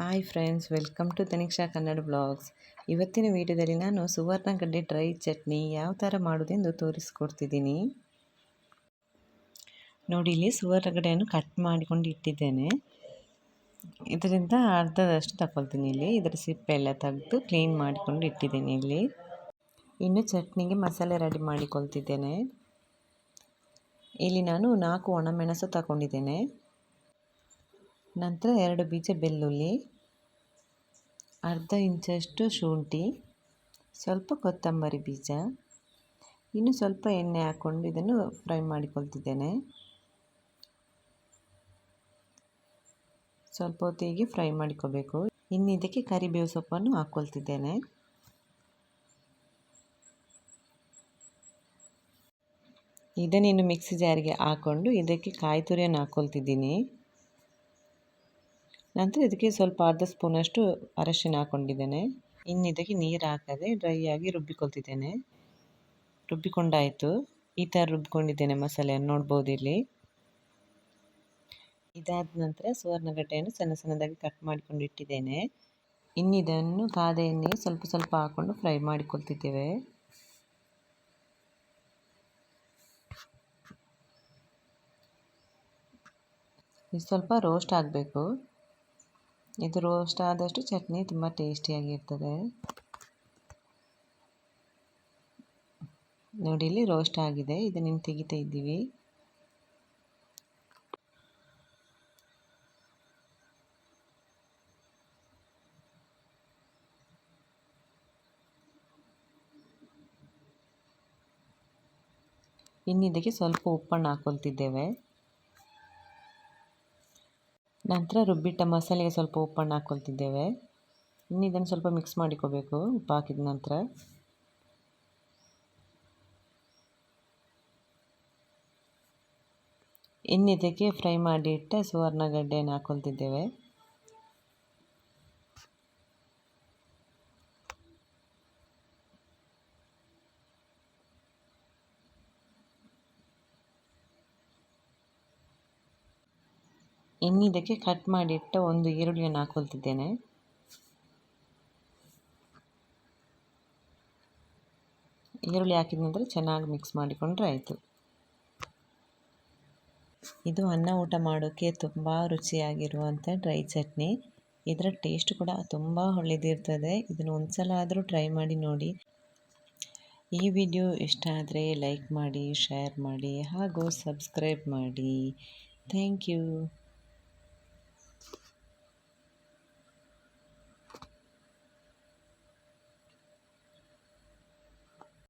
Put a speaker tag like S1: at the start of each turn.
S1: Hi friends, welcome to Taniksha Kannada blogs. ಇವತ್ತಿನ ವಿಡಿಯೋದಲ್ಲಿ ನಾನು ಸುವರ್ಣಗಡ್ಡೆ ಡ್ರೈ ಚಟ್ನಿ ಯಾವ ಥರ ಮಾಡೋದೆಂದು ತೋರಿಸ್ಕೊಡ್ತಿದ್ದೀನಿ. ನೋಡಿ, ಇಲ್ಲಿ ಸುವರ್ಣಗಡ್ಡೆಯನ್ನು ಕಟ್ ಮಾಡಿಕೊಂಡು ಇಟ್ಟಿದ್ದೇನೆ. ಇದರಿಂದ ಅರ್ಧದಷ್ಟು ತಗೊಳ್ತೀನಿ ಇಲ್ಲಿ. ಇದರ ಸಿಪ್ಪೆ ಎಲ್ಲ ತೆಗೆದು ಕ್ಲೀನ್ ಮಾಡಿಕೊಂಡು ಇಟ್ಟಿದ್ದೀನಿ ಇಲ್ಲಿ. ಇನ್ನು ಚಟ್ನಿಗೆ ಮಸಾಲೆ ರೆಡಿ ಮಾಡಿಕೊಳ್ತಿದ್ದೇನೆ. ಇಲ್ಲಿ ನಾನು ನಾಲ್ಕು ಒಣಮೆಣಸು ತಗೊಂಡಿದ್ದೇನೆ. ನಂತರ ಎರಡು ಬೀಜ ಬೆಳ್ಳುಳ್ಳಿ, ಅರ್ಧ ಇಂಚಷ್ಟು ಶುಂಠಿ, ಸ್ವಲ್ಪ ಕೊತ್ತಂಬರಿ ಬೀಜ, ಇನ್ನು ಸ್ವಲ್ಪ ಎಣ್ಣೆ ಹಾಕ್ಕೊಂಡು ಇದನ್ನು ಫ್ರೈ ಮಾಡಿಕೊಳ್ತಿದ್ದೇನೆ. ಸ್ವಲ್ಪ ಹೊತ್ತಿಗೆ ಫ್ರೈ ಮಾಡಿಕೋಬೇಕು ಇನ್ನು ಇದಕ್ಕೆ ಕರಿಬೇವು ಸೊಪ್ಪನ್ನು ಹಾಕ್ಕೊಳ್ತಿದ್ದೇನೆ ಇದನ್ನಿನ್ನು ಮಿಕ್ಸಿ ಜಾರಿಗೆ ಹಾಕ್ಕೊಂಡು ಇದಕ್ಕೆ ಕಾಯಿ ತುರಿಯನ್ನು ಹಾಕ್ಕೊಳ್ತಿದ್ದೀನಿ ನಂತರ ಇದಕ್ಕೆ ಸ್ವಲ್ಪ ಅರ್ಧ ಸ್ಪೂನಷ್ಟು ಅರಶಿನ ಹಾಕ್ಕೊಂಡಿದ್ದೇನೆ. ಇನ್ನು ಇದಕ್ಕೆ ನೀರು ಹಾಕದೆ ಡ್ರೈ ಆಗಿ ರುಬ್ಬಿಕೊಳ್ತಿದ್ದೇನೆ. ರುಬ್ಬಿಕೊಂಡಾಯಿತು. ಈ ಥರ ರುಬ್ಬಿಕೊಂಡಿದ್ದೇನೆ ಮಸಾಲೆಯನ್ನು, ನೋಡ್ಬೋದು ಇಲ್ಲಿ. ಇದಾದ ನಂತರ ಸುವರ್ಣಗಡ್ಡೆಯನ್ನು ಸಣ್ಣ ಸಣ್ಣದಾಗಿ ಕಟ್ ಮಾಡಿಕೊಂಡು ಇಟ್ಟಿದ್ದೇನೆ. ಇನ್ನಿದನ್ನು ಕಾದ ಎಣ್ಣೆ ಸ್ವಲ್ಪ ಸ್ವಲ್ಪ ಹಾಕ್ಕೊಂಡು ಫ್ರೈ ಮಾಡಿಕೊಳ್ತಿದ್ದೇವೆ. ಇದು ಸ್ವಲ್ಪ ರೋಸ್ಟ್ ಆಗಬೇಕು. ಇದು ರೋಸ್ಟ್ ಆದಷ್ಟು ಚಟ್ನಿ ತುಂಬ ಟೇಸ್ಟಿಯಾಗಿರ್ತದೆ. ನೋಡಿ, ಇಲ್ಲಿ ರೋಸ್ಟ್ ಆಗಿದೆ. ಇದನ್ನು ತೆಗಿತಾ ಇದ್ದೀವಿ. ಇನ್ನಿದಕ್ಕೆ ಸ್ವಲ್ಪ ಉಪ್ಪನ್ನು ಹಾಕೊಳ್ತಿದ್ದೇವೆ. ನಂತರ ರುಬ್ಬಿಟ್ಟ ಮಸಾಲೆಗೆ ಸ್ವಲ್ಪ ಉಪ್ಪನ್ನು ಹಾಕ್ಕೊಳ್ತಿದ್ದೇವೆ. ಇನ್ನು ಇದನ್ನು ಸ್ವಲ್ಪ ಮಿಕ್ಸ್ ಮಾಡಿಕೋಬೇಕು, ಉಪ್ಪು ಹಾಕಿದ ನಂತರ. ಇನ್ನಿದ್ದಕ್ಕೆ ಇದಕ್ಕೆ ಫ್ರೈ ಮಾಡಿಟ್ಟ ಸುವರ್ಣಗಡ್ಡೆಯನ್ನು ಹಾಕ್ಕೊಳ್ತಿದ್ದೇವೆ. ಇನ್ನು ಇದಕ್ಕೆ ಕಟ್ ಮಾಡಿಟ್ಟ ಒಂದು ಈರುಳ್ಳಿಯನ್ನು ಹಾಕೊಳ್ತಿದ್ದೇನೆ. ಈರುಳ್ಳಿ ಹಾಕಿದ ನಂತರ ಚೆನ್ನಾಗಿ ಮಿಕ್ಸ್ ಮಾಡಿಕೊಂಡ್ರೆ ಆಯಿತು. ಇದು ಅನ್ನ ಊಟ ಮಾಡೋಕ್ಕೆ ತುಂಬ ರುಚಿಯಾಗಿರುವಂಥ ಡ್ರೈ ಚಟ್ನಿ. ಇದರ ಟೇಸ್ಟ್ ಕೂಡ ತುಂಬ ಒಳ್ಳೆಯದಿರ್ತದೆ ಇದನ್ನು ಒಂದು ಸಲ ಆದರೂ ಟ್ರೈ ಮಾಡಿ ನೋಡಿ. ಈ ವಿಡಿಯೋ ಇಷ್ಟ ಆದರೆ ಲೈಕ್ ಮಾಡಿ ಶೇರ್ ಮಾಡಿ ಹಾಗೂ ಸಬ್ಸ್ಕ್ರೈಬ್ ಮಾಡಿ. Thank you